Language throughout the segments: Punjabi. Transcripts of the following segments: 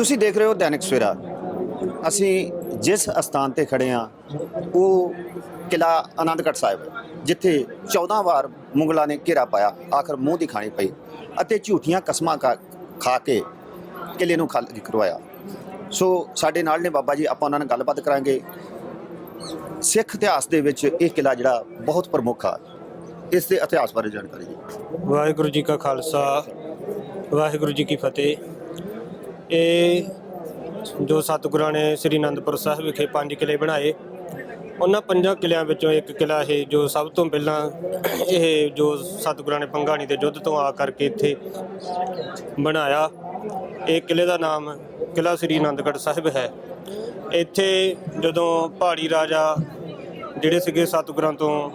ਤੁਸੀਂ ਦੇਖ ਰਹੇ ਹੋ ਦੈਨਿਕ ਸਵੇਰਾ। ਅਸੀਂ ਜਿਸ ਅਸਥਾਨ ਤੇ ਖੜੇ ਆ ਉਹ ਕਿਲਾ ਆਨੰਦਗੜ੍ਹ ਸਾਹਿਬ, ਜਿੱਥੇ 14 ਵਾਰ ਮੁਗਲਾਂ ਨੇ ਘੇਰਾ ਪਾਇਆ, ਆਖਰ ਮੂੰਹ ਦੀ ਖਾਣੀ ਪਈ ਅਤੇ ਝੂਠੀਆਂ ਕਸਮਾਂ ਖਾ ਖਾ ਕੇ ਕਿਲੇ ਨੂੰ ਖਾਲੀ ਕਰਵਾਇਆ। ਸੋ ਸਾਡੇ ਨਾਲ ਨੇ ਬਾਬਾ ਜੀ, ਆਪਾਂ ਉਹਨਾਂ ਨਾਲ ਗੱਲਬਾਤ ਕਰਾਂਗੇ। ਸਿੱਖ ਇਤਿਹਾਸ ਦੇ ਵਿੱਚ ਇਹ ਕਿਲਾ ਜਿਹੜਾ ਬਹੁਤ ਪ੍ਰਮੁੱਖ ਆ। ਇਸ ਦੇ ਇਤਿਹਾਸ ਬਾਰੇ ਜਾਣਕਾਰੀ ਦਿਓ। ਵਾਹਿਗੁਰੂ ਜੀ ਕਾ ਖਾਲਸਾ, ਵਾਹਿਗੁਰੂ ਜੀ ਕੀ ਫਤਿਹ। ਇਹ ਜੋ ਸਤਿਗੁਰਾਂ ਨੇ ਸ੍ਰੀ ਅਨੰਦਪੁਰ ਸਾਹਿਬ ਵਿਖੇ ਪੰਜ ਕਿਲੇ ਬਣਾਏ, ਉਹਨਾਂ ਪੰਜਾਂ ਕਿਲਿਆਂ ਵਿੱਚੋਂ ਇੱਕ ਕਿਲਾ ਇਹ ਜੋ ਸਭ ਤੋਂ ਪਹਿਲਾਂ ਇਹ ਜੋ ਸਤਿਗੁਰਾਂ ਨੇ ਪੰਗਾਣੀ ਦੇ ਯੁੱਧ ਤੋਂ ਆ ਕਰਕੇ ਇੱਥੇ ਬਣਾਇਆ, ਇਹ ਕਿਲੇ ਦਾ ਨਾਮ ਕਿਲਾ ਸ੍ਰੀ ਅਨੰਦਗੜ੍ਹ ਸਾਹਿਬ ਹੈ। ਇੱਥੇ ਜਦੋਂ ਪਹਾੜੀ ਰਾਜਾ ਜਿਹੜੇ ਸੀਗੇ ਸਤਿਗੁਰਾਂ ਤੋਂ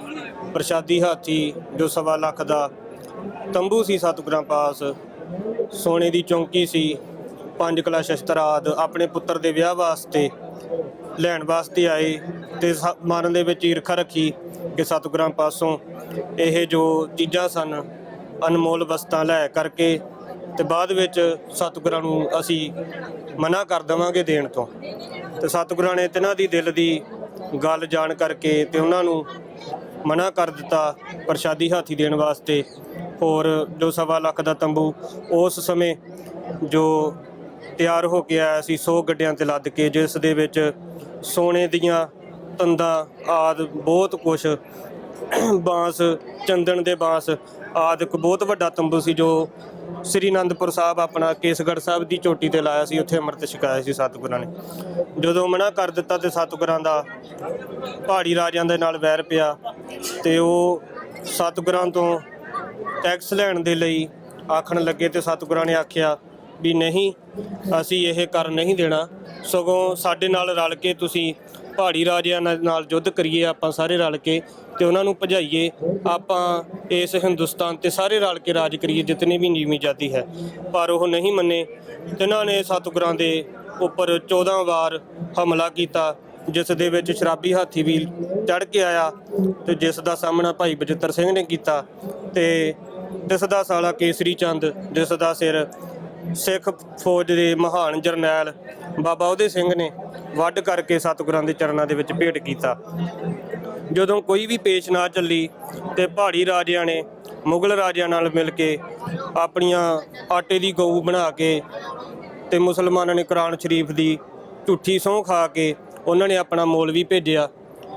ਪ੍ਰਸ਼ਾਦੀ ਹਾਥੀ ਜੋ ਸਵਾ ਲੱਖ ਦਾ ਤੰਬੂ ਸੀ ਸਤਿਗੁਰਾਂ ਪਾਸ, ਸੋਨੇ ਦੀ ਚੌਂਕੀ ਸੀ ਪੰਜ ਕਲਾ ਸ਼ਸਤਰ ਆਦ ਆਪਣੇ ਪੁੱਤਰ ਦੇ ਵਿਆਹ ਵਾਸਤੇ ਲੈਣ ਵਾਸਤੇ ਆਏ ਤੇ ਸ- ਮਨ ਦੇ ਵਿੱਚ ਈਰਖਾ ਰੱਖੀ ਕਿ ਸਤਿਗੁਰਾਂ ਪਾਸੋਂ ਇਹ ਜੋ ਚੀਜ਼ਾਂ ਸਨ, ਅਨਮੋਲ ਵਸਤਾਂ ਲੈ ਕਰਕੇ ਤੇ ਬਾਅਦ ਵਿੱਚ ਸਤਿਗੁਰਾਂ ਨੂੰ ਅਸੀਂ ਮਨਾ ਕਰ ਦੇਵਾਂਗੇ ਦੇਣ ਤੋਂ। ਤੇ ਸਤਿਗੁਰਾਂ ਨੇ ਤਿਨਾਂ ਦੀ ਦਿਲ ਦੀ ਗੱਲ ਜਾਣ ਕਰਕੇ ਤੇ ਉਹਨਾਂ ਨੂੰ ਮਨਾ ਕਰ ਦਿੱਤਾ ਪ੍ਰਸ਼ਾਦੀ ਹਾਥੀ ਦੇਣ ਵਾਸਤੇ। ਹੋਰ ਜੋ ਸਵਾ ਲੱਖ ਦਾ ਤੰਬੂ ਉਸ ਸਮੇਂ ਜੋ ਤਿਆਰ ਹੋ ਕੇ ਆਇਆ ਸੀ 100 ਗੱਡਿਆਂ ਤੇ ਲੱਦ ਕੇ ਜਿਸ ਦੇ ਵਿੱਚ ਸੋਨੇ ਦੀਆਂ ਤੰਦਾਂ ਆਦ ਬਹੁਤ ਕੁਝ ਬਾਂਸ, ਚੰਦਨ ਦੇ ਬਾਂਸ ਆਦਿਕ ਬਹੁਤ ਵੱਡਾ ਤੰਬੂ ਸੀ ਜੋ ਸ੍ਰੀ ਅਨੰਦਪੁਰ ਸਾਹਿਬ ਆਪਣਾ ਕੇਸਗੜ੍ਹ ਸਾਹਿਬ ਦੀ ਚੋਟੀ ਤੇ ਲਾਇਆ ਸੀ, ਉੱਥੇ ਅੰਮ੍ਰਿਤ ਛਕਾਇਆ ਸੀ ਸਤਿਗੁਰਾਂ ਨੇ। ਜਦੋਂ ਮਨਾ ਕਰ ਦਿੱਤਾ ਤੇ ਸਤਿਗੁਰਾਂ ਦਾ ਪਹਾੜੀ ਰਾਜਿਆਂ ਦੇ ਨਾਲ ਵੈਰ ਪਿਆ ਤੇ ਉਹ ਸਤਿਗੁਰਾਂ ਤੋਂ ਟੈਕਸ ਲੈਣ ਦੇ ਲਈ ਆਖਣ ਲੱਗੇ ਤੇ ਸਤਿਗੁਰਾਂ ਨੇ ਆਖਿਆ ਵੀ ਨਹੀਂ, ਅਸੀਂ ਇਹ ਕਰ ਨਹੀਂ ਦੇਣਾ। ਸਗੋਂ ਸਾਡੇ ਨਾਲ ਰਲ ਕੇ ਤੁਸੀਂ ਪਹਾੜੀ ਰਾਜਿਆਂ ਨਾਲ ਯੁੱਧ ਕਰੀਏ, ਆਪਾਂ ਸਾਰੇ ਰਲ ਕੇ ਤੇ ਉਹਨਾਂ ਨੂੰ ਭਜਾਈਏ। ਆਪਾਂ ਇਸ ਹਿੰਦੁਸਤਾਨ ਤੇ ਸਾਰੇ ਰਲ ਕੇ ਰਾਜ ਕਰੀਏ, ਜਿਤਨੀ ਵੀ ਨੀਵੀਂ ਜਾਤੀ ਹੈ। ਪਰ ਉਹ ਨਹੀਂ ਮੰਨੇ। ਜਿਨ੍ਹਾਂ ਨੇ ਸਤਿਗੁਰਾਂ ਦੇ ਉੱਪਰ 14 ਵਾਰ ਹਮਲਾ ਕੀਤਾ, ਜਿਸ ਦੇ ਵਿੱਚ ਸ਼ਰਾਬੀ ਹਾਥੀ ਵੀ ਚੜ ਕੇ ਆਇਆ ਤੇ ਜਿਸ ਦਾ ਸਾਹਮਣਾ ਭਾਈ ਬਜਿੱਤਰ ਸਿੰਘ ਨੇ ਕੀਤਾ ਤੇ ਜਿਸ ਦਾ ਸਾਲਾ ਕੇਸਰੀ ਚੰਦ, ਜਿਸ ਦਾ ਸਿਰ ਸਿੱਖ ਫੌਜ ਦੇ ਮਹਾਨ ਜਰਨੈਲ ਬਾਬਾ ਉਹਦੇ ਸਿੰਘ ਨੇ ਵੱਢ ਕਰਕੇ ਸਤਿਗੁਰਾਂ ਦੇ ਚਰਨਾਂ ਦੇ ਵਿੱਚ ਭੇਟ ਕੀਤਾ। ਜਦੋਂ ਕੋਈ ਵੀ ਪੇਸ਼ ਨਾ ਚੱਲੀ ਤੇ ਪਹਾੜੀ ਰਾਜਿਆਂ ਨੇ ਮੁਗਲ ਰਾਜਿਆਂ ਨਾਲ ਮਿਲ ਕੇ ਆਪਣੀਆਂ ਆਟੇ ਦੀ ਗਊ ਬਣਾ ਕੇ ਤੇ ਮੁਸਲਮਾਨਾਂ ਨੇ ਕੁਰਾਨ ਸ਼ਰੀਫ ਦੀ ਝੂਠੀ ਸਹੁੰ ਖਾ ਕੇ ਉਹਨਾਂ ਨੇ ਆਪਣਾ ਮੌਲਵੀ ਭੇਜਿਆ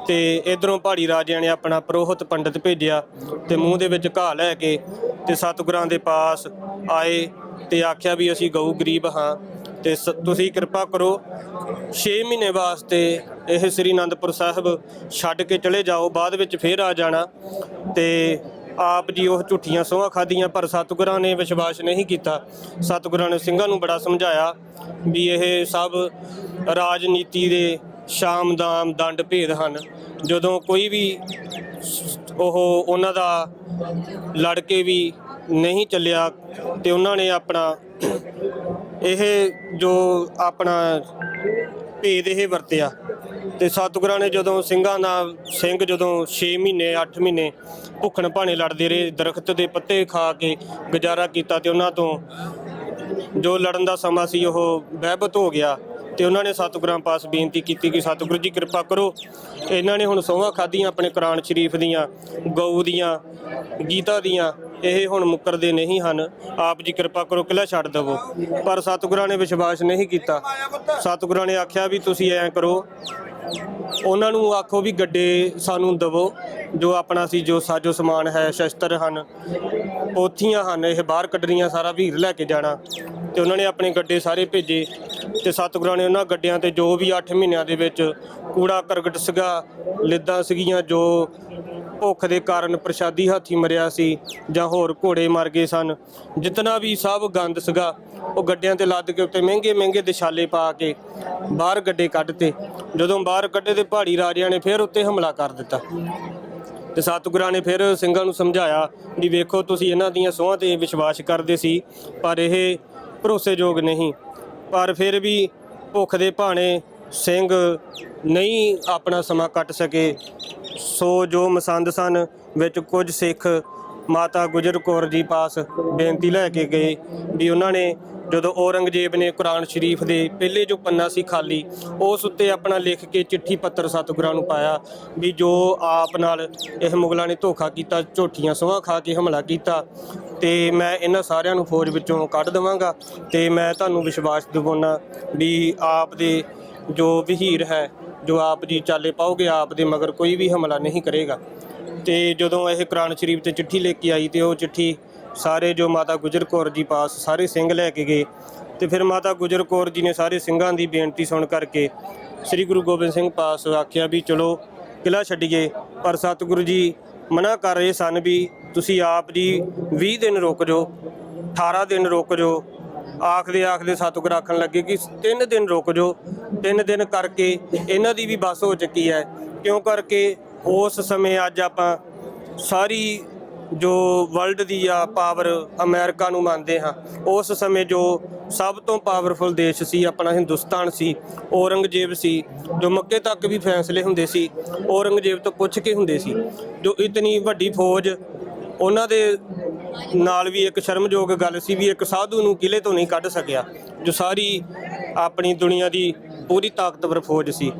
ਤੇ ਇਧਰੋਂ ਪਹਾੜੀ ਰਾਜਿਆਂ ਨੇ ਆਪਣਾ ਪ੍ਰੋਹਤ ਪੰਡਿਤ ਭੇਜਿਆ ਤੇ ਮੂੰਹ ਦੇ ਵਿੱਚ ਘਾਹ ਲੈ ਕੇ ਤੇ ਸਤਿਗੁਰਾਂ ਦੇ ਪਾਸ ਆਏ ਤੇ ਆਖਿਆ ਵੀ ਅਸੀਂ ਗਊ ਗਰੀਬ ਹਾਂ ਤੇ ਸ- ਤੁਸੀਂ ਕਿਰਪਾ ਕਰੋ 6 ਮਹੀਨੇ ਵਾਸਤੇ ਇਹ ਸ੍ਰੀ ਅਨੰਦਪੁਰ ਸਾਹਿਬ ਛੱਡ ਕੇ ਚਲੇ ਜਾਓ, ਬਾਅਦ ਵਿੱਚ ਫੇਰ ਆ ਜਾਣਾ ਤੇ ਆਪ ਜੀ ਉਹ ਝੂਠੀਆਂ ਸੋਹਾਂ ਖਾਧੀਆਂ, ਪਰ ਸਤਿਗੁਰਾਂ ਨੇ ਵਿਸ਼ਵਾਸ ਨਹੀਂ ਕੀਤਾ। ਸਤਿਗੁਰਾਂ ਨੇ ਸਿੰਘਾਂ ਨੂੰ ਬੜਾ ਸਮਝਾਇਆ ਵੀ ਇਹ ਸਭ ਰਾਜਨੀਤੀ ਦੇ ਸ਼ਾਮ ਦਾਮ ਦੰਡ ਭੇਦ ਹਨ। ਜਦੋਂ ਕੋਈ ਵੀ ਉਹ ਉਹਨਾਂ ਦਾ ਲੜ ਕੇ ਵੀ ਨਹੀਂ ਚੱਲਿਆ ਤੇ ਉਹਨਾਂ ਨੇ ਆਪਣਾ ਇਹ ਜੋ ਆਪਣਾ ਭੇਦ ਇਹ ਵਰਤਿਆ ਤੇ ਸਤਿਗੁਰਾਂ ਨੇ ਜਦੋਂ ਸਿੰਘਾਂ ਦਾ ਸਿੰਘ ਜਦੋਂ 6 ਮਹੀਨੇ 8 ਮਹੀਨੇ ਭੁੱਖਣ ਭਾਣੇ ਲੜਦੇ ਰਹੇ, ਦਰਖਤ ਦੇ ਪੱਤੇ ਖਾ ਕੇ ਗੁਜ਼ਾਰਾ ਕੀਤਾ ਤੇ ਉਹਨਾਂ ਤੋਂ ਜੋ ਲੜਨ ਦਾ ਸਮਾਂ ਸੀ ਉਹ ਬਹਿਬਤ ਹੋ ਗਿਆ ਤੇ ਉਹਨਾਂ ਨੇ ਸਤਿਗੁਰਾਂ ਪਾਸ ਬੇਨਤੀ ਕੀਤੀ ਕਿ ਸਤਿਗੁਰੂ ਜੀ ਕਿਰਪਾ ਕਰੋ। ਇਹਨਾਂ ਨੇ ਹੁਣ ਸੋਹਾਂ ਖਾਧੀਆਂ ਆਪਣੇ ਕੁਰਾਨ ਸ਼ਰੀਫ ਦੀਆਂ, ਗਊ ਦੀਆਂ, ਗੀਤਾ ਦੀਆਂ ਇਹ ਹੁਣ ਮੁੱਕਰਦੇ ਨਹੀਂ ਹਨ। ਆਪ ਜੀ ਕਿਰਪਾ ਕਰੋ ਕਿਲਾ ਛੱਡ ਦੇਵੋ। ਪਰ ਸਤਿਗੁਰਾਂ ਨੇ ਵਿਸ਼ਵਾਸ ਨਹੀਂ ਕੀਤਾ। ਸਤਿਗੁਰਾਂ ਨੇ ਆਖਿਆ ਵੀ ਤੁਸੀਂ ਐਂ ਕਰੋ। ਉਹਨਾਂ ਨੂੰ ਆਖੋ ਵੀ ਗੱਡੇ ਸਾਨੂੰ ਦਵੋ, ਜੋ ਆਪਣਾ ਸੀ, ਜੋ ਸਾਜੋ ਸਮਾਨ ਹੈ, ਸ਼ਸਤਰ ਹਨ। ਪੋਥੀਆਂ ਹਨ, ਇਹ ਬਾਹਰ ਕੱਢਣੀਆਂ, ਸਾਰਾ ਵੀਰ ਲੈ ਕੇ ਜਾਣਾ। ਤੇ ਉਹਨਾਂ ਨੇ ਆਪਣੇ ਗੱਡੇ ਸਾਰੇ ਭੇਜੇ। ਤੇ ਸਤਿਗੁਰਾਂ ਨੇ ਉਹਨਾਂ ਗੱਡਿਆਂ ਤੇ ਜੋ ਵੀ 8 ਮਹੀਨਿਆਂ ਦੇ ਵਿੱਚ ਕੂੜਾ ਕਰਕਟ ਸੀਗਾ, ਲਿੱਦਾਂ ਸੀਗੀਆਂ, ਜੋ ਭੁੱਖ ਦੇ ਕਾਰਨ ਪ੍ਰਸ਼ਾਦੀ ਹਾਥੀ ਮਰਿਆ ਸੀ ਜਾਂ ਹੋਰ ਘੋੜੇ ਮਰ ਗਏ ਸਨ। ਜਿਤਨਾ ਵੀ ਸਭ ਗੰਦ ਸੀਗਾ, ਉਹ ਗੱਡਿਆਂ ਤੇ ਲੱਦ ਕੇ ਉੱਤੇ ਮਹਿੰਗੇ ਮਹਿੰਗੇ ਦਿਸ਼ਾਲੇ ਪਾ ਕੇ ਬਾਹਰ ਗੱਡੇ ਕੱਢਤੇ। ਜਦੋਂ ਬਾਹਰ ਕੱਢੇ ਤੇ ਪਹਾੜੀ ਰਾਜਿਆਂ ਨੇ ਫਿਰ ਉੱਤੇ ਹਮਲਾ ਕਰ ਦਿੱਤਾ। ਤੇ ਸਤਿਗੁਰਾਂ ਨੇ ਫਿਰ ਸਿੰਘਾਂ ਨੂੰ ਸਮਝਾਇਆ ਵੀ ਵੇਖੋ, ਤੁਸੀਂ ਇਹਨਾਂ ਦੀਆਂ ਸੋਹਾਂ ਤੇ ਵਿਸ਼ਵਾਸ ਕਰਦੇ ਸੀ, ਪਰ ਇਹ ਭਰੋਸੇਯੋਗ ਨਹੀਂ। ਪਰ ਫਿਰ ਵੀ ਭੁੱਖ ਦੇ ਭਾਣੇ ਸਿੰਘ ਨਹੀਂ ਆਪਣਾ ਸਮਾਂ ਕੱਟ ਸਕੇ। ਸੋ ਜੋ ਮਸੰਦ ਸਨ, ਵਿੱਚ ਕੁਝ ਸਿੱਖ ਮਾਤਾ ਗੁਜਰ ਕੌਰ ਜੀ ਪਾਸ ਬੇਨਤੀ ਲੈ ਕੇ ਗਏ ਵੀ ਉਹਨਾਂ ਨੇ ਜਦੋਂ ਔਰੰਗਜ਼ੇਬ ਨੇ ਕੁਰਾਨ ਸ਼ਰੀਫ ਦੇ ਪਹਿਲੇ ਜੋ ਪੰਨਾ ਸੀ ਖਾਲੀ, ਉਸ ਉੱਤੇ ਆਪਣਾ ਲਿਖ ਕੇ ਚਿੱਠੀ ਪੱਤਰ ਸਤਿਗੁਰਾਂ ਨੂੰ ਪਾਇਆ ਵੀ ਜੋ ਆਪ ਨਾਲ ਇਹ ਮੁਗਲਾਂ ਨੇ ਧੋਖਾ ਕੀਤਾ, ਝੋਟੀਆਂ ਸੋਹਾਂ ਖਾ ਕੇ ਹਮਲਾ ਕੀਤਾ, ਤੇ ਮੈਂ ਇਹਨਾਂ ਸਾਰਿਆਂ ਨੂੰ ਫੌਜ ਵਿੱਚੋਂ ਕੱਢ ਦੇਵਾਂਗਾ ਤੇ ਮੈਂ ਤੁਹਾਨੂੰ ਵਿਸ਼ਵਾਸ ਦਿਵਾਉਣਾ ਵੀ ਆਪ ਦੇ ਜੋ ਵਹੀਰ ਹੈ ਜੋ ਆਪ ਜੀ ਚਾਲੇ ਪਾਓਗੇ, ਆਪ ਦੇ ਮਗਰ ਕੋਈ ਵੀ ਹਮਲਾ ਨਹੀਂ ਕਰੇਗਾ। ਤੇ ਜਦੋਂ ਇਹ ਕੁਰਾਨ ਸ਼ਰੀਫ ਤੇ ਚਿੱਠੀ ਲੈ ਕੇ ਆਈ ਤੇ ਉਹ ਚਿੱਠੀ ਸਾਰੇ ਜੋ ਮਾਤਾ ਗੁਜਰ ਕੌਰ ਜੀ ਪਾਸ ਸਾਰੇ ਸਿੰਘ ਲੈ ਕੇ ਗਏ। ਤੇ ਫਿਰ ਮਾਤਾ ਗੁਜਰ ਕੌਰ ਜੀ ਨੇ ਸਾਰੇ ਸਿੰਘਾਂ ਦੀ ਬੇਨਤੀ ਸੁਣ ਕਰਕੇ ਸ੍ਰੀ ਗੁਰੂ ਗੋਬਿੰਦ ਸਿੰਘ ਪਾਸ ਆਖਿਆ ਵੀ ਚਲੋ ਕਿਲਾ ਛੱਡੀਏ, ਪਰ ਸਤਿਗੁਰੂ ਜੀ ਮਨਾ ਕਰ ਰਹੇ ਸਨ ਵੀ ਤੁਸੀਂ ਆਪ ਜੀ 20 ਦਿਨ ਰੁਕ ਜਾਓ 18 ਦਿਨ ਰੁਕ ਜਾਓ ਆਖਦੇ ਆਖਦੇ ਸਤਿਗੁਰ ਆਖਣ ਲੱਗੇ ਕਿ ਤਿੰਨ ਦਿਨ ਰੁਕ ਜਾਓ। ਤਿੰਨ ਦਿਨ ਕਰਕੇ ਇਹਨਾਂ ਦੀ ਵੀ ਬੱਸ ਹੋ ਚੁੱਕੀ ਹੈ। ਕਿਉਂ ਕਰਕੇ? ਉਸ ਸਮੇਂ ਅੱਜ ਆਪਾਂ ਸਾਰੀ ਜੋ ਵਰਲਡ ਦੀ ਆ ਪਾਵਰ ਅਮਰੀਕਾ ਨੂੰ ਮੰਨਦੇ ਹਾਂ। ਉਸ ਸਮੇਂ ਜੋ ਸਭ ਤੋਂ ਪਾਵਰਫੁਲ ਦੇਸ਼ ਸੀ, ਆਪਣਾ ਹਿੰਦੁਸਤਾਨ ਸੀ, ਔਰੰਗਜ਼ੇਬ ਸੀ, ਜੋ ਮੱਕੇ ਤੱਕ ਵੀ ਫੈਸਲੇ ਹੁੰਦੇ ਸੀ, ਔਰੰਗਜ਼ੇਬ ਤੋਂ ਪੁੱਛ ਕੇ ਹੁੰਦੇ ਸੀ। ਜੋ ਇਤਨੀ ਵੱਡੀ ਫੌਜ ਉਹਨਾਂ ਦੇ ਨਾਲ ਵੀ ਇੱਕ ਸ਼ਰਮਯੋਗ ਗੱਲ ਸੀ ਵੀ ਇੱਕ ਸਾਧੂ ਨੂੰ ਕਿਲੇ ਤੋਂ ਨਹੀਂ ਕੱਢ ਸਕਿਆ, ਜੋ ਸਾਰੀ ਆਪਣੀ ਦੁਨੀਆ ਦੀ ਪੂਰੀ ਤਾਕਤਵਰ ਫੌਜ ਸੀ।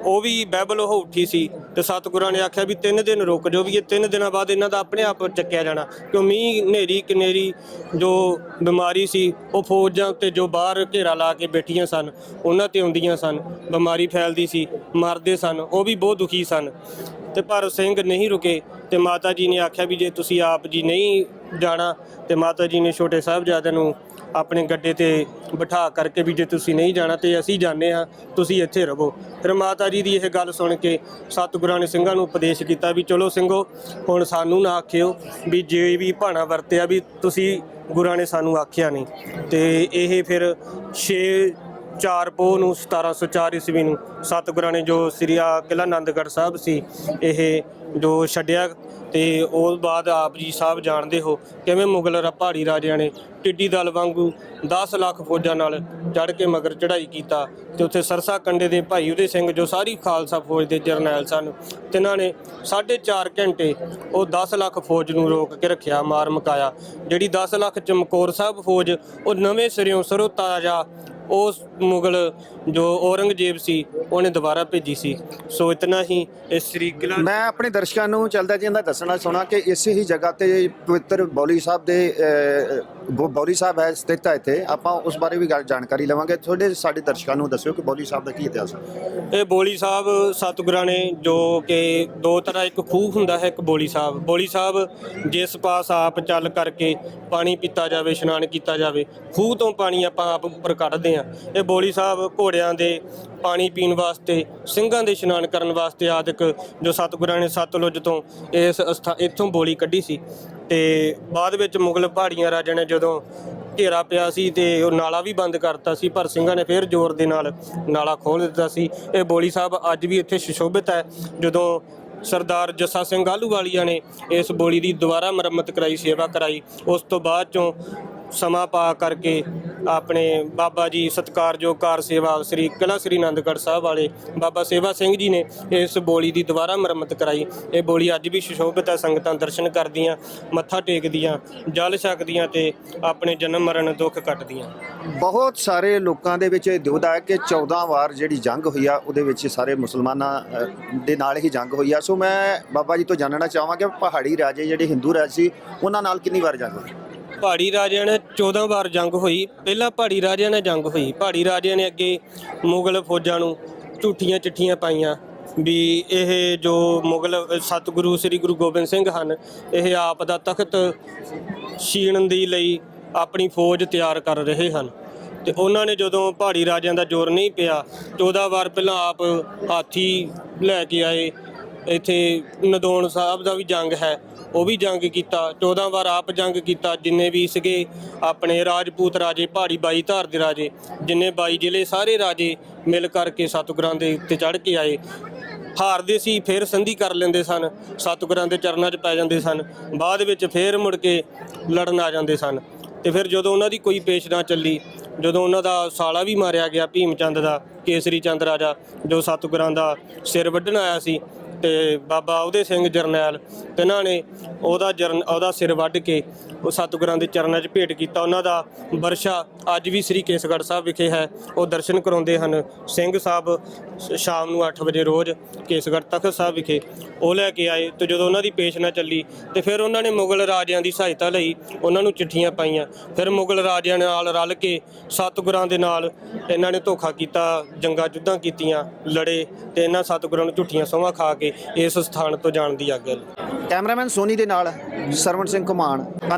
ਉਹ ਵੀ ਬਾਈਬਲ ਉਹ ਉੱਠੀ ਸੀ ਤੇ ਸਤਿਗੁਰਾਂ ਨੇ ਆਖਿਆ ਵੀ ਤਿੰਨ ਦਿਨ ਰੁਕ ਜਾਓ ਵੀ ਇਹ ਤਿੰਨ ਦਿਨਾਂ ਬਾਅਦ ਇਹਨਾਂ ਦਾ ਆਪਣੇ ਆਪ ਚੱਕਿਆ ਜਾਣਾ। ਕਿਉਂ ਮੀਂਹ ਹਨੇਰੀ ਕਨੇਰੀ ਜੋ ਬਿਮਾਰੀ ਸੀ, ਉਹ ਫੌਜਾਂ ਤੇ ਜੋ ਬਾਹਰ ਘੇਰਾ ਲਾ ਕੇ ਬੈਠੀਆਂ ਸਨ, ਉਹਨਾਂ ਤੇ ਆਉਂਦੀਆਂ ਸਨ, ਬਿਮਾਰੀ ਫੈਲਦੀ ਸੀ, ਮਰਦੇ ਸਨ, ਉਹ ਵੀ ਬਹੁਤ ਦੁਖੀ ਸਨ। ਤੇ ਪਰ ਸਿੰਘ ਨਹੀਂ ਰੁਕੇ ਤੇ ਮਾਤਾ ਜੀ ਨੇ ਆਖਿਆ ਵੀ ਜੇ ਤੁਸੀਂ ਆਪ ਜੀ ਨਹੀਂ ਜਾਣਾ ਤੇ ਮਾਤਾ ਜੀ ਨੇ ਛੋਟੇ ਸਾਹਿਬਜ਼ਾਦਿਆਂ ਨੂੰ ਆਪਣੇ ਗੱਡੇ ਤੇ ਬਿਠਾ ਕਰਕੇ ਵੀ ਜੇ ਤੁਸੀਂ ਨਹੀਂ ਜਾਣਾ ਤੇ ਅਸੀਂ ਜਾਣੇ ਹਾਂ, ਤੁਸੀਂ ਇੱਥੇ ਰਹੋ। ਫਿਰ ਮਾਤਾ ਜੀ ਦੀ ਇਹ ਗੱਲ ਸੁਣ ਕੇ ਸਤਿਗੁਰਾਂ ਨੇ ਸਿੰਘਾਂ ਨੂੰ ਉਪਦੇਸ਼ ਕੀਤਾ ਵੀ ਚਲੋ ਸਿੰਘੋ, ਹੁਣ ਸਾਨੂੰ ਨਾ ਆਖਿਓ ਵੀ ਜੇ ਵੀ ਭਾਣਾ ਵਰਤਿਆ ਵੀ ਤੁਸੀਂ ਗੁਰਾਂ ਨੇ ਸਾਨੂੰ ਆਖਿਆ ਨਹੀਂ। ਤੇ ਇਹ ਫਿਰ 6 ਚਾਰ ਪੋਹ ਨੂੰ 1704 ਈਸਵੀ ਨੂੰ ਸਤਿਗੁਰਾਂ ਨੇ ਜੋ ਸ੍ਰੀ ਆ ਕਿਲ੍ਹਾ ਆਨੰਦਗੜ੍ਹ ਸਾਹਿਬ ਸੀ, ਇਹ ਜੋ ਛੱਡਿਆ ਤੇ ਉਹ ਬਾਅਦ ਆਪ ਜੀ ਸਾਹਿਬ ਜਾਣਦੇ ਹੋ ਕਿਵੇਂ ਮੁਗਲ ਰ- ਪਹਾੜੀ ਰਾਜਿਆਂ ਨੇ ਟਿੱਡੀ ਦਲ ਵਾਂਗੂ 10 ਲੱਖ ਫੌਜਾਂ ਨਾਲ ਚੜ੍ਹ ਕੇ ਮਗਰ ਚੜ੍ਹਾਈ ਕੀਤਾ ਤੇ ਉੱਥੇ ਸਰਸਾ ਕੰਡੇ ਦੇ ਭਾਈ ਉਹਦੇ ਸਿੰਘ ਜੋ ਸਾਰੀ ਖਾਲਸਾ ਫੌਜ ਦੇ ਜਰਨੈਲ ਸਨ, ਤਿਨਾਂ ਨੇ 4.5 ਘੰਟੇ ਉਹ 10 ਲੱਖ ਫੌਜ ਨੂੰ ਰੋਕ ਕੇ ਰੱਖਿਆ, ਮਾਰ ਮਕਾਇਆ। ਜਿਹੜੀ 10 ਲੱਖ ਚਮਕੌਰ ਸਾਹਿਬ ਫੌਜ, ਉਹ ਨਵੇਂ ਸਿਰਿਓਂ ਸਰੋ ਤਾਜ਼ਾ ਉਸ ਮੁਗਲ ਜੋ ਔਰੰਗਜ਼ੇਬ ਸੀ, ਉਹਨੇ ਦੁਬਾਰਾ ਭੇਜੀ ਸੀ। ਸੋ ਇਤਨਾ ਹੀ ਇਸ ਸ੍ਰੀ ਕਿਲਾ ਮੈਂ ਆਪਣੇ ਦਰਸ਼ਕਾਂ ਨੂੰ ਚੱਲਦਾ ਜਿੰਦਾ ਦੱਸਣਾ ਚਾਹਣਾ ਕਿ ਇਸੇ ਹੀ ਜਗ੍ਹਾ ਤੇ ਪਵਿੱਤਰ ਬੌਲੀ ਸਾਹਿਬ ਦੇ ਬੌਲੀ ਸਾਹਿਬ ਹੈ ਸਥਿਤ ਹੈ ਇੱਥੇ। ਆਪਾਂ ਉਸ ਬਾਰੇ ਵੀ ਗੱਲ ਜਾਣਕਾਰੀ ਲਵਾਂਗੇ। ਤੁਹਾਡੇ, ਸਾਡੇ ਦਰਸ਼ਕਾਂ ਨੂੰ ਦੱਸਿਓ ਕਿ ਬੌਲੀ ਸਾਹਿਬ ਦਾ ਕੀ ਇਤਿਹਾਸ ਹੈ। ਇਹ ਬੋਲੀ ਸਾਹਿਬ ਸਤਿਗੁਰਾਂ ਨੇ ਜੋ ਕਿ ਦੋ ਤਰ੍ਹਾਂ, ਇੱਕ ਖੂਹ ਹੁੰਦਾ ਹੈ, ਇੱਕ ਬੋਲੀ ਸਾਹਿਬ। ਬੋਲੀ ਸਾਹਿਬ ਜਿਸ ਪਾਸ ਆਪ ਚੱਲ ਕਰਕੇ ਪਾਣੀ ਪੀਤਾ ਜਾਵੇ, ਇਸ਼ਨਾਨ ਕੀਤਾ ਜਾਵੇ, ਖੂਹ ਤੋਂ ਪਾਣੀ ਆਪਾਂ ਆਪ ਉੱਪਰ ਕੱਢਦੇ ਆ ਇਹ ਬੋਲੀ ਸਾਹਿਬ ਘੋੜਿਆਂ ਦੇ ਪਾਣੀ ਪੀਣ ਵਾਸਤੇ, ਸਿੰਘਾਂ ਦੇ ਇਸ਼ਨਾਨ ਕਰਨ ਵਾਸਤੇ ਆਦਿਕ ਜੋ ਸਤਿਗੁਰਾਂ ਨੇ ਸਤਲੁਜ ਤੋਂ ਇਸ ਅਸਥਾ ਇੱਥੋਂ ਬੋਲੀ ਕੱਢੀ ਸੀ। ਤੇ ਬਾਅਦ ਵਿੱਚ ਮੁਗਲ ਪਹਾੜੀਆਂ ਰਾਜਿਆਂ ਨੇ ਜਦੋਂ ਘੇਰਾ ਪਿਆ ਸੀ ਤੇ ਉਹ ਨਾਲਾ ਵੀ ਬੰਦ ਕਰਤਾ ਸੀ ਪਰ ਸਿੰਘਾਂ ਨੇ ਫਿਰ ਜ਼ੋਰ ਦੇ ਨਾਲ ਨਾਲਾ ਖੋਲ੍ਹ ਦਿੱਤਾ ਸੀ। ਇਹ ਬੋਲੀ ਸਾਹਿਬ ਅੱਜ ਵੀ ਇੱਥੇ ਸੁਸ਼ੋਭਿਤ ਹੈ। ਜਦੋਂ ਸਰਦਾਰ ਜੱਸਾ ਸਿੰਘ ਆਹਲੂਵਾਲੀਆ ਨੇ ਇਸ ਬੋਲੀ ਦੀ ਦੁਬਾਰਾ ਮੁਰੰਮਤ ਕਰਾਈ, ਸੇਵਾ ਕਰਾਈ, ਉਸ ਤੋਂ ਬਾਅਦ ਚੋਂ ਸਮਾਂ ਪਾ ਕਰਕੇ ਆਪਣੇ ਬਾਬਾ ਜੀ ਸਤਿਕਾਰਯੋਗ ਕਾਰ ਸੇਵਾ ਸ੍ਰੀ ਕਿਲ੍ਹਾ ਸ੍ਰੀ ਆਨੰਦਗੜ੍ਹ ਸਾਹਿਬ ਵਾਲੇ ਬਾਬਾ ਸੇਵਾ ਸਿੰਘ ਜੀ ਨੇ ਇਸ ਬੋਲੀ ਦੀ ਦੁਬਾਰਾ ਮੁਰੰਮਤ ਕਰਾਈ। ਇਹ ਬੋਲੀ ਅੱਜ ਵੀ ਸੁਸ਼ੋਭਿਤ ਹੈ, ਸੰਗਤਾਂ ਦਰਸ਼ਨ ਕਰਦੀਆਂ, ਮੱਥਾ ਟੇਕਦੀਆਂ, ਜਲ ਛਕਦੀਆਂ ਤੇ ਆਪਣੇ ਜਨਮ ਮਰਨ ਦੁੱਖ ਕੱਟਦੀਆਂ। ਬਹੁਤ ਸਾਰੇ ਲੋਕਾਂ ਦੇ ਵਿੱਚ ਇਹ ਦੁਵਿਧਾ ਹੈ ਕਿ 14 ਵਾਰ ਜਿਹੜੀ ਜੰਗ ਹੋਈ ਆ, ਉਹਦੇ ਵਿੱਚ ਸਾਰੇ ਮੁਸਲਮਾਨਾਂ ਦੇ ਨਾਲ ਹੀ ਜੰਗ ਹੋਈ ਆ। ਸੋ ਮੈਂ ਬਾਬਾ ਜੀ ਤੋਂ ਜਾਣਨਾ ਚਾਹਾਂਗਾ ਪਹਾੜੀ ਰਾਜੇ ਜਿਹੜੇ ਹਿੰਦੂ ਰਾਜ ਸੀ, ਉਹਨਾਂ ਨਾਲ ਕਿੰਨੀ ਵਾਰ ਜੰਗ ਹੋਈ? ਪਹਾੜੀ ਰਾਜਿਆਂ ਨੇ 14 ਵਾਰ ਜੰਗ ਹੋਈ। ਪਹਿਲਾਂ ਪਹਾੜੀ ਰਾਜਿਆਂ ਨੇ ਜੰਗ ਹੋਈ। ਪਹਾੜੀ ਰਾਜਿਆਂ ਨੇ ਅੱਗੇ ਮੁਗਲ ਫੌਜਾਂ ਨੂੰ ਝੂਠੀਆਂ ਚਿੱਠੀਆਂ ਪਾਈਆਂ ਵੀ ਇਹ ਜੋ ਮੁਗਲ, ਸਤਿਗੁਰੂ ਸ੍ਰੀ ਗੁਰੂ ਗੋਬਿੰਦ ਸਿੰਘ ਹਨ, ਇਹ ਆਪ ਦਾ ਤਖਤ ਛੀਣਨ ਦੀ ਲਈ ਆਪਣੀ ਫੌਜ ਤਿਆਰ ਕਰ ਰਹੇ ਹਨ। ਤੇ ਉਹਨਾਂ ਨੇ ਜਦੋਂ ਪਹਾੜੀ ਰਾਜਿਆਂ ਦਾ ਜ਼ੋਰ ਨਹੀਂ ਪਿਆ 14 ਵਾਰ ਪਹਿਲਾਂ ਆਪ ਹਾਥੀ ਲੈ ਕੇ ਆਏ। ਇੱਥੇ ਨਦੌਣ ਸਾਹਿਬ ਦਾ ਵੀ ਜੰਗ ਹੈ। ਉਹ ਵੀ ਜੰਗ ਕੀਤਾ। 14 ਵਾਰ ਆਪ ਜੰਗ ਕੀਤਾ। ਜਿੰਨੇ ਵੀ ਸੀਗੇ ਆਪਣੇ ਰਾਜਪੂਤ ਰਾਜੇ ਪਹਾੜੀ ਬਾਈ ਧਾਰ ਦੇ ਰਾਜੇ, ਜਿੰਨੇ ਬਾਈ ਜ਼ਿਲ੍ਹੇ ਸਾਰੇ ਰਾਜੇ ਮਿਲ ਕਰਕੇ ਸਤਿਗੁਰਾਂ ਦੇ ਉੱਤੇ ਚੜ੍ਹ ਕੇ ਆਏ। ਹਾਰਦੇ ਸੀ, ਫਿਰ ਸੰਧੀ ਕਰ ਲੈਂਦੇ ਸਨ। ਸਤਿਗੁਰਾਂ ਦੇ ਚਰਨਾਂ 'ਚ ਪੈ ਜਾਂਦੇ ਸਨ। ਬਾਅਦ ਵਿੱਚ ਫਿਰ ਮੁੜ ਕੇ ਲੜਨ ਆ ਜਾਂਦੇ ਸਨ। ਤੇ ਫਿਰ ਜਦੋਂ ਉਹਨਾਂ ਦੀ ਕੋਈ ਪੇਸ਼ ਨਾ ਚੱਲੀ, ਜਦੋਂ ਉਹਨਾਂ ਦਾ ਸਾਲਾ ਵੀ ਮਾਰਿਆ ਗਿਆ ਭੀਮ ਚੰਦ ਦਾ, ਕੇਸਰੀ ਚੰਦ ਰਾਜਾ, ਜੋ ਸਤਿਗੁਰਾਂ ਦਾ ਸਿਰ ਵੱਢਣ ਆਇਆ ਸੀ ਤੇ ਬਾਬਾ ਉਹਦੇ ਸਿੰਘ ਜਰਨੈਲ ਤਿੰਨਾਂ ਨੇ ਉਹਦਾ ਜਰਨ ਉਹਦਾ ਸਿਰ ਵੱਢ ਕੇ ਉਹ ਸਤਿਗੁਰਾਂ ਦੇ ਚਰਨਾਂ 'ਚ ਭੇਟ ਕੀਤਾ ਉਹਨਾਂ ਦਾ ਵਰਸ਼ਾ ਅੱਜ ਵੀ ਸ੍ਰੀ ਕੇਸਗੜ੍ਹ ਸਾਹਿਬ ਵਿਖੇ ਹੈ। ਉਹ ਦਰਸ਼ਨ ਕਰਾਉਂਦੇ ਹਨ ਸਿੰਘ ਸਾਹਿਬ ਸ਼ਾਮ ਨੂੰ 8 ਵਜੇ ਰੋਜ਼ ਕੇਸਗੜ੍ਹ ਤਖਤ ਸਾਹਿਬ ਵਿਖੇ। ਉਹ ਲੈ ਕੇ ਆਏ ਤੇ ਜਦੋਂ ਉਹਨਾਂ ਦੀ ਪੇਸ਼ ਨਾ ਚੱਲੀ ਤੇ ਫਿਰ ਉਹਨਾਂ ਨੇ ਮੁਗਲ ਰਾਜਿਆਂ ਦੀ ਸਹਾਇਤਾ ਲਈ ਉਹਨਾਂ ਨੂੰ ਚਿੱਠੀਆਂ ਪਾਈਆਂ। ਫਿਰ ਮੁਗਲ ਰਾਜਿਆਂ ਨਾਲ ਰਲ ਕੇ ਸਤਿਗੁਰਾਂ ਦੇ ਨਾਲ ਇਹਨਾਂ ਨੇ ਧੋਖਾ ਕੀਤਾ, ਜੰਗਾਂ ਜੁੱਧਾਂ ਕੀਤੀਆਂ, ਲੜੇ ਤੇ ਇਹਨਾਂ ਸਤਿਗੁਰਾਂ ਨੂੰ ਝੂਠੀਆਂ ਸੋਹਾਂ ਖਾ ਕੇ ਇਸ ਸਥਾਨ ਤੋਂ ਜਾਣ ਦੀ ਆਗਿਆ ਲਈ। ਕੈਮਰਾਮੈਨ ਸੋਨੀ ਦੇ ਨਾਲ ਸਰਵਣ ਸਿੰਘ ਕੁਮਾਨ